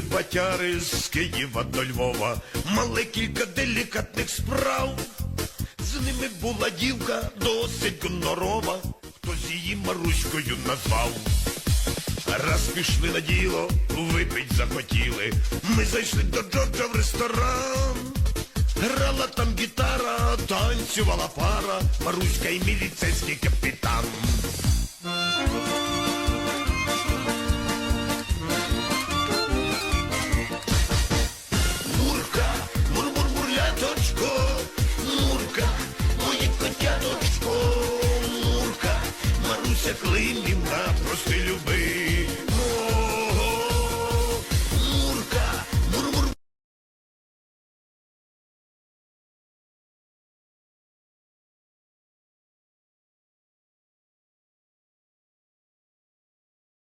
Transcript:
Батяри з Києва до Львова, мали кілька делікатних справ. З ними була дівка досить гонорова, хтось її Маруською назвав. Раз пішли на діло, випить захотіли. Ми зайшли до Джорджа в ресторан. Грала там гітара, танцювала пара, Маруська і міліцейський капітан. клинім на прости люби.